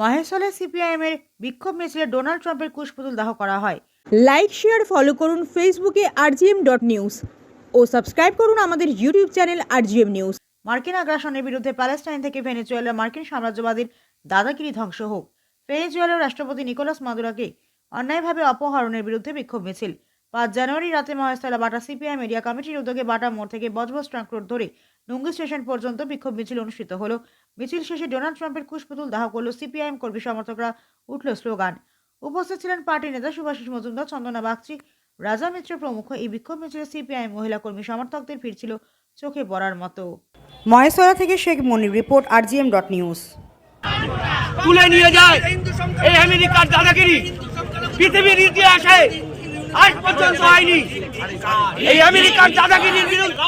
মহেশলে সিপিআইএমের বিক্ষোভ মিছিলে ডোনাল্ড ট্রাম্পের কুশপুতুল দাহ করা হয়। লাইক শেয়ার ফলো করুন ফেসবুকে আরজিএম ডট নিউজ ও সাবস্ক্রাইব করুন আমাদের ইউটিউব চ্যানেল আরজিএম নিউজ। মার্কিন আগ্রাসনের বিরুদ্ধে প্যালেস্টাইন থেকে ভেনেজুয়েলার মার্কিন সাম্রাজ্যবাদীর দাদাগিরি ধ্বংস হোক। ভেনেজুয়েলার রাষ্ট্রপতি নিকোলাস মাদুরাকে অন্যায়ভাবে অপহরণের বিরুদ্ধে বিক্ষোভ মিছিল। পাঁচ জানুয়ারি রাতে মহেশতলা বাটা সিপিআই মিডিয়া কমিটির উদ্যোগে বাটা মোড় থেকে বজবজ ট্রাঙ্ক রোড ধরে নুঙ্গি স্টেশন পর্যন্ত বিক্ষোভ মিছিল অনুষ্ঠিত হলো। মিছিল শেষে ডোনাল্ড ট্রাম্পের কুশপুতুল দাহ করল সিপিআইএম কর্মী সমর্থকরা, উঠল স্লোগান। উপস্থিত ছিলেন পার্টি নেতা সুভাষিস মজুমদার, চন্দনা বাগচি, রাজা মিত্র প্রমুখ। এই বিক্ষোভ মিছিলে সিপিআইএম মহিলা কর্মী সমর্থকদের ফিরছিল চোখে পড়ার মতো। মহেশতলা থেকে Sheikh Monir report, RGM dot news. তুলে নিয়ে যায় এই আমেরিকার দাদাগিরি। পৃথিবীর ইতিহাসে আজ পর্যন্ত হয়নি। এই আমেরিকার দাদাগিরির বিরুদ্ধে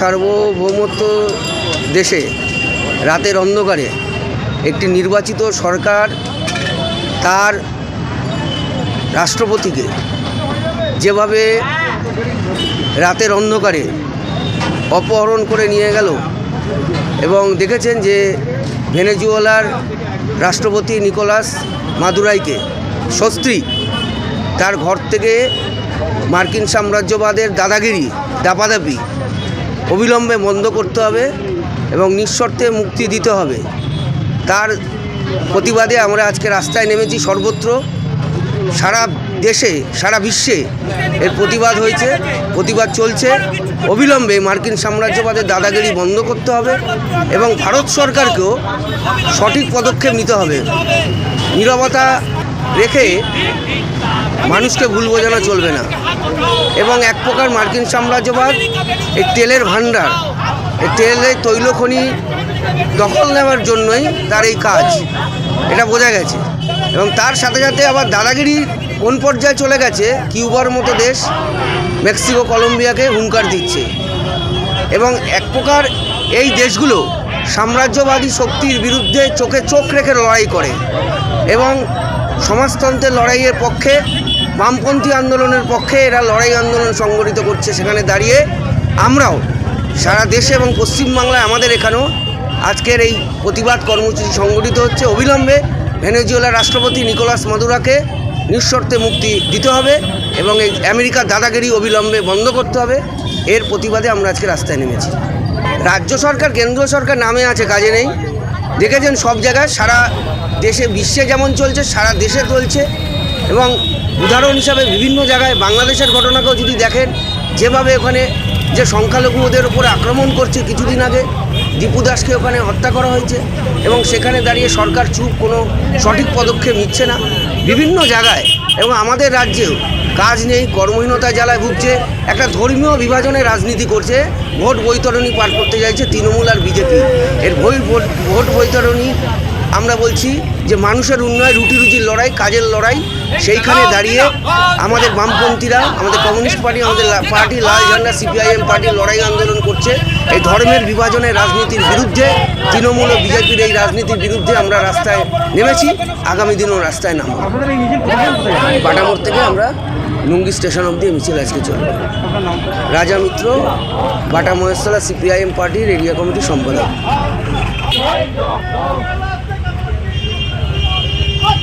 সার্বভৌমত্ব দেশে রাতের অন্ধকারে একটি নির্বাচিত সরকার তার রাষ্ট্রপতিকে যেভাবে রাতের অন্ধকারে অপহরণ করে নিয়ে গেল এবং দেখেছেন যে ভেনেজুয়েলার রাষ্ট্রপতি নিকোলাস মাদুরাইকে সস্ত্রী তার ঘর থেকে মার্কিন সাম্রাজ্যবাদের দাদাগিরি, দাপাদাপি অবিলম্বে বন্ধ করতে হবে এবং নিঃশর্তে মুক্তি দিতে হবে। তার প্রতিবাদে আমরা আজকে রাস্তায় নেমেছি সর্বত্র। সারা দেশে, সারা বিশ্বে এর প্রতিবাদ হয়েছে, প্রতিবাদ চলছে। অবিলম্বে মার্কিন সাম্রাজ্যবাদের দাদাগিরি বন্ধ করতে হবে এবং ভারত সরকারকেও সঠিক পদক্ষেপ নিতে হবে। নীরবতা রেখে মানুষকে ভুল বোঝানো চলবে না। এবং এক প্রকার মার্কিন সাম্রাজ্যবাদ, এই তেলের ভাণ্ডার, এই তেলের তৈলখনি দখল নেওয়ার জন্যই তার এই কাজ। এটা বোঝা গেছে। এবং তার সাথে সাথে আবার দাদাগিরি কোন পর্যায়ে চলে গেছে? কিউবার মতো দেশ মেক্সিকো, কলম্বিয়াকে হুঙ্কার দিচ্ছে। এবং এক প্রকার এই দেশগুলো সাম্রাজ্যবাদী শক্তির বিরুদ্ধে চোখে চোখ রেখে লড়াই করে এবং সমাজতন্ত্রের লড়াইয়ের পক্ষে, বামপন্থী আন্দোলনের পক্ষে এরা লড়াই আন্দোলন সংগঠিত করছে সেখানে দাঁড়িয়ে। আমরাও সারা দেশে এবং পশ্চিমবাংলায় আমাদের এখানেও আজকের এই প্রতিবাদ কর্মসূচি সংগঠিত হচ্ছে। অবিলম্বে ভেনেজুয়েলার রাষ্ট্রপতি নিকোলাস মাদুরাকে নিঃশর্তে মুক্তি দিতে হবে এবং এই আমেরিকার দাদাগিরি অবিলম্বে বন্ধ করতে হবে। এর প্রতিবাদে আমরা আজকে রাস্তায় নেমেছি। রাজ্য সরকার কেন্দ্র সরকার নামে আছে, কাজে নেই। দেখেছেন সব জায়গায় সারা দেশে, বিশ্বে যেমন চলছে, সারা দেশে চলছে। এবং উদাহরণ হিসাবে বিভিন্ন জায়গায় বাংলাদেশের ঘটনাকেও যদি দেখেন, যেভাবে ওখানে যে সংখ্যালঘুদের উপরে আক্রমণ করছে কিছুদিন আগে দীপু দাসকে ওখানে হত্যা করা হয়েছে এবং সেখানে দাঁড়িয়ে সরকার চুপ, কোনো সঠিক পদক্ষেপ নিচ্ছে না। বিভিন্ন জায়গায় এবং আমাদের রাজ্যেও কাজ নেই, কর্মহীনতা জ্বালায় ভুগছে, একটা ধর্মীয় বিভাজনের রাজনীতি করছে, ভোট বৈতরণী পার করতে চাইছে তৃণমূল আর বিজেপি। এর ভোট- ভোট বৈতরণী আমরা বলছি যে মানুষের উন্নয়ন রুটি রুজির লড়াই, কাজের লড়াই, সেইখানে দাঁড়িয়ে আমাদের বামপন্থীরা, আমাদের কমিউনিস্ট পার্টি, আমাদের পার্টি লাল ঝান্ডা, সিপিআইএম পার্টি লড়াই আন্দোলন করছে। এই ধর্মের বিভাজনের রাজনীতির বিরুদ্ধে, তৃণমূল ও বিজেপির এই রাজনীতির বিরুদ্ধে আমরা রাস্তায় নেমেছি, আগামী দিনও রাস্তায় নামব। বাটামোড় থেকে আমরা লুঙ্গি স্টেশন অবধি মিছিল আজকে চলবে। রাজা মিত্র, বাটা মহেশতলা সিপিআইএম পার্টির এরিয়া কমিটির সম্পাদক।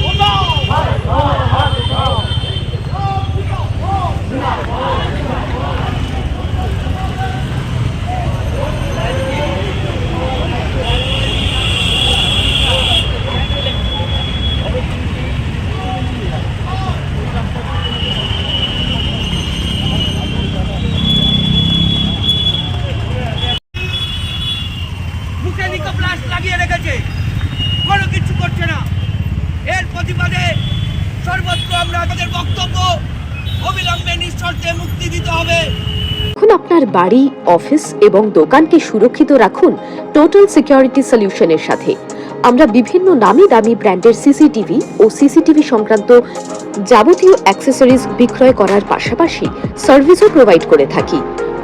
মুখে নিকোপ্লাস লাগিয়ে রেখেছে। কোনো কিছু করছে না। এর প্রতিবাদে সর্বত্র আমরা আমাদের বক্তব্য, অবিলম্বে নিঃশর্তে মুক্তি দিতে হবে। এখন আপনার বাড়ি, অফিস এবং দোকানকে সুরক্ষিত রাখুন টোটাল সিকিউরিটি সলিউশনের সাথে। আমরা বিভিন্ন নামি দামি ব্র্যান্ডের সিসিটিভি ও সিসিটিভি সংক্রান্ত যাবতীয় অ্যাক্সেসরিজ বিক্রয় করার পাশাপাশি সার্ভিসও প্রোভাইড করে থাকি।